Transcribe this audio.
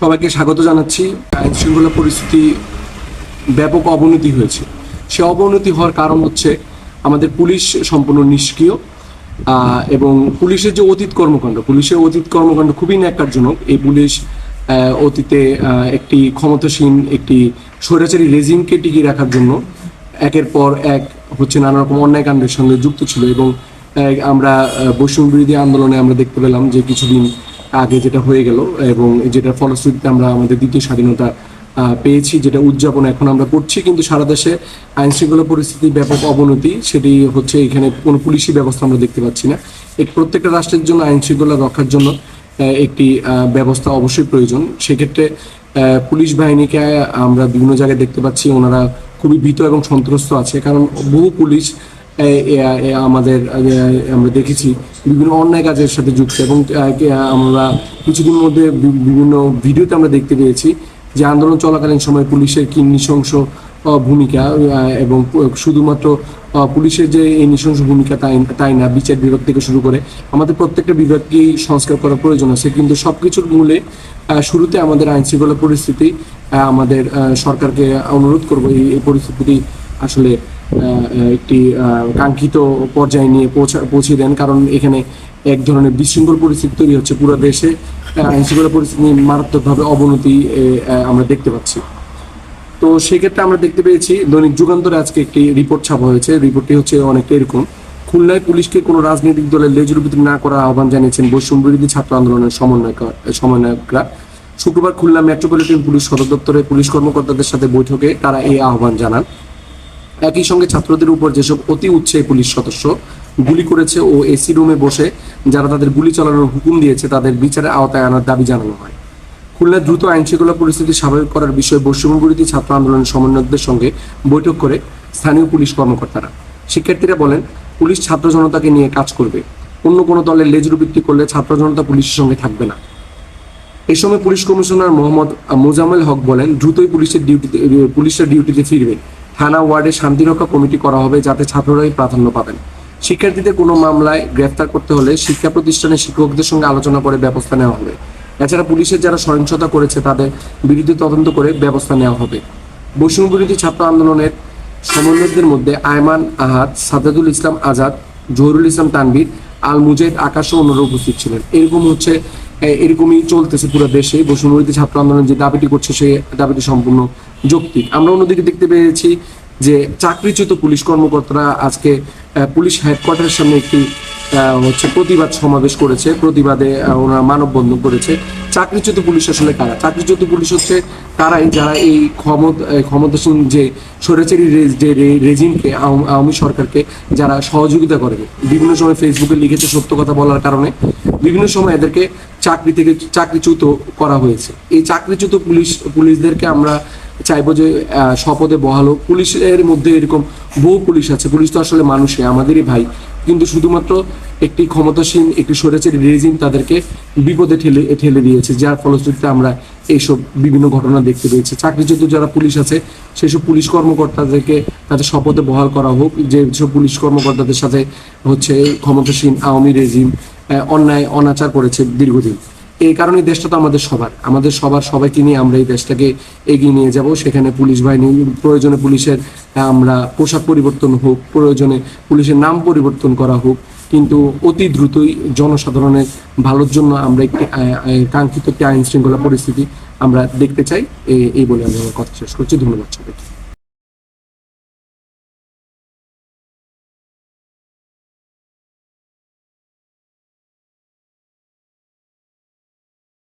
সবাইকে স্বাগত জানাচ্ছি। আইন শৃঙ্খলা পরিস্থিতি ব্যাপক অবনতি হয়েছে। সে অবনতি হওয়ার কারণ হচ্ছে আমাদের পুলিশ সম্পূর্ণ নিষ্ক্রিয় এবং পুলিশের যে অতীত কর্মকাণ্ড, পুলিশের অতীত কর্মকাণ্ড খুবই ন্যাক্কারজনক। এই পুলিশ অতীতে একটি ক্ষমতাসীন, একটি স্বৈরাচারী রেজিমকে টিকিয়ে রাখার জন্য একের পর এক হচ্ছে নানা রকম অন্যায় কাণ্ডের সঙ্গে যুক্ত ছিল এবং আমরা বৈষম্য বিরোধী আন্দোলনে আমরা দেখতে পেলাম যে কিছুদিন আগে যেটা হয়ে গেল এবং যেটার ফলশ্রুতিতে আমরা আমাদের দ্বিতীয় স্বাধীনতা পেয়েছি, যেটা উদযাপন এখন আমরা করছি, কিন্তু সারা দেশে আইন শৃঙ্খলা পরিস্থিতির ব্যাপক অবনতি, সেটি হচ্ছে এখানে কোনো পুলিশি ব্যবস্থা আমরা দেখতে পাচ্ছি না। এই প্রত্যেকটা রাষ্ট্রের জন্য আইন শৃঙ্খলা রক্ষার জন্য একটি ব্যবস্থা অবশ্যই প্রয়োজন। সেক্ষেত্রে পুলিশ বাহিনীকে আমরা বিভিন্ন জায়গায় দেখতে পাচ্ছি, ওনারা খুবই ভীত এবং সন্ত্রস্ত আছে, কারণ বহু পুলিশ আমাদের আমরা দেখেছি বিভিন্ন অন্যায় কাজের সাথে যুক্ত এবং আমরা কিছুদিন মধ্যে বিভিন্ন ভিডিওতে আমরা দেখতে পেয়েছি যে আন্দোলন চলাকালীন সময় পুলিশের কি নৃশংস ভূমিকা এবং শুধুমাত্র পুলিশের যে এই নৃশংস ভূমিকা তাই তাই না, বিচার বিভাগ থেকে শুরু করে আমাদের প্রত্যেকটা বিভাগকেই সংস্কার করার প্রয়োজন আছে। কিন্তু সবকিছুর মূলে শুরুতে আমাদের আইন শৃঙ্খলা পরিস্থিতি আমাদের সরকারকে অনুরোধ করব এই পরিস্থিতিটি আসলে একটি কাঙ্ক্ষিত পর্যায়ে নিয়ে পৌঁছা দেন। কারণ এখানে এক ধরনের বিশৃঙ্খল পরিস্থিতি তৈরি হচ্ছে পুরো দেশে। আহ, আইন শৃঙ্খলা পরিস্থিতি মারাত্মকভাবে অবনতি আমরা দেখতে পাচ্ছি। তো সেক্ষেত্রে আমরা দেখতে পেয়েছি দৈনিক যুগান্তরে আজকে একটি রিপোর্ট ছাপা হয়েছে। রিপোর্টটি হচ্ছে অনেকটা এরকম। খুলনায় পুলিশকে কোনো রাজনৈতিক দলের লেজুর ভিত্তি না করার আহ্বান জানিয়েছেন বৈষম্য বিরোধী ছাত্র আন্দোলনের সমন্বয়ক সমন্বয়করা। শুক্রবার খুলনা মেট্রোপলিটন পুলিশ সদর দপ্তরে পুলিশ কর্মকর্তাদের সাথে বৈঠকে তারা এই আহ্বান জানান। একই সঙ্গে ছাত্রদের উপর যেসব অতি উৎসাহী পুলিশ সদস্য গুলি করেছে ও এসি রুমে বসে যারা তাদের গুলি চালানোর হুকুম দিয়েছে, তাদের বিচারের আওতায় আনার দাবি জানানো হয়। খুলনার দ্রুত আইন শৃঙ্খলা পরিস্থিতি স্বাভাবিক করার বিষয়ে বৈষম্য ছাত্র আন্দোলনের সমন্বয়কদের সঙ্গে বৈঠক করে স্থানীয় পুলিশ কর্মকর্তারা। শিক্ষার্থীরা বলেন, পুলিশ ছাত্র জনতাকে নিয়ে কাজ করবে। অন্য কোনো দলের লেজুর ভিত্তি করলে ছাত্র জনতা পুলিশের সঙ্গে থাকবে না। এই সময় পুলিশ কমিশনার মোহাম্মদ মোজাম্মেল হক বলেন, দ্রুতই পুলিশের ডিউটিতে পুলিশের ডিউটিতে ফিরবে। থানা ওয়ার্ডে শান্তিরক্ষা কমিটি করা হবে যাতে ছাত্ররাই প্রাধান্য পাবেন। শিক্ষার্থীদের কোনো মামলায় গ্রেফতার করতে হলে শিক্ষা প্রতিষ্ঠানের শিক্ষকদের সঙ্গে আলোচনা করে ব্যবস্থা নেওয়া হবে। এছাড়া পুলিশের যারা সহিংসতা করেছে তাদের বিরুদ্ধে তদন্ত করে ব্যবস্থা নেওয়া হবে। বৈষম্য বিরোধী ছাত্র আন্দোলনের সমন্বয়কদের মধ্যে আয়মান আহাদ সাদাদুল ইসলাম আজাদ, জহরুল ইসলাম তানভীর আল মুজাহিদ আকাশ ও অন্যরা উপস্থিত ছিলেন। এরকম হচ্ছে এরকমই চলতেছে পুরো দেশে। বৈষম্যবিরোধী ছাত্র আন্দোলন যে দাবিটি করছে সেই দাবিটি সম্পূর্ণ যৌক্তিক। আমরা অন্যদিকে দেখতে পেয়েছি যে চাকরিচ্যুত পুলিশ কর্মকর্তারা আজকে পুলিশ হেডকোয়ার্টারের সামনে একটি হচ্ছে প্রতিবাদ সমাবেশ করেছে। প্রতিবাদে ওনারা মানববন্ধন করেছে। চাকরিচ্যুত পুলিশ আসলে কারা? চাকরিচ্যুত পুলিশ হচ্ছে তারাই যারা এই ক্ষমত ক্ষমতাসীন যে স্বৈরাচারী যে রেজিমকে, আওয়ামী সরকারকে যারা সহযোগিতা করে। বিভিন্ন সময় ফেসবুকে লিখেছে সত্য কথা বলার কারণে। বিভিন্ন সময় এদেরকে চাকরি থেকে চাকরিচ্যুত করা হয়েছে। এই চাকরিচ্যুত পুলিশ, পুলিশদেরকে আমরা চাইব যে শপথে বহালো পুলিশের মধ্যে এরকম বহু পুলিশ আছে। পুলিশ তো আসলে মানুষে আমাদেরই ভাই। কিন্তু শুধুমাত্র একটি ক্ষমতাসীন, একটি স্বৈরাচারী রেজিম তাদেরকে বিপদে ঠেলে ঠেলে দিয়েছে, যার ফলশ্রুতিতে আমরা এইসব বিভিন্ন ঘটনা দেখতে পেয়েছি। চাকরিচ্যুত যারা পুলিশ আছে, সেসব পুলিশ কর্মকর্তাদেরকে তাদের শপথে বহাল করা হোক। যে সব পুলিশ কর্মকর্তাদের সাথে হচ্ছে ক্ষমতাসীন আওয়ামী রেজিম অন্যায়, অনাচার করেছে দীর্ঘদিন। এই কারণে দেশটা তো আমাদের সবার। আমাদের সবার সবাইকে নিয়ে আমরা এই দেশটাকে এগিয়ে নিয়ে যাব। সেখানে পুলিশ বাহিনী, প্রয়োজনে পুলিশের আমরা পোশাক পরিবর্তন হোক, প্রয়োজনে পুলিশের নাম পরিবর্তন করা হোক, কিন্তু অতি দ্রুতই জনসাধারণের ভালোর জন্য আমরা একটি কাঙ্ক্ষিত একটি আইন শৃঙ্খলা পরিস্থিতি আমরা দেখতে চাই। এই বলে আমি আমার কথা শেষ করছি। ধন্যবাদ সবাইকে।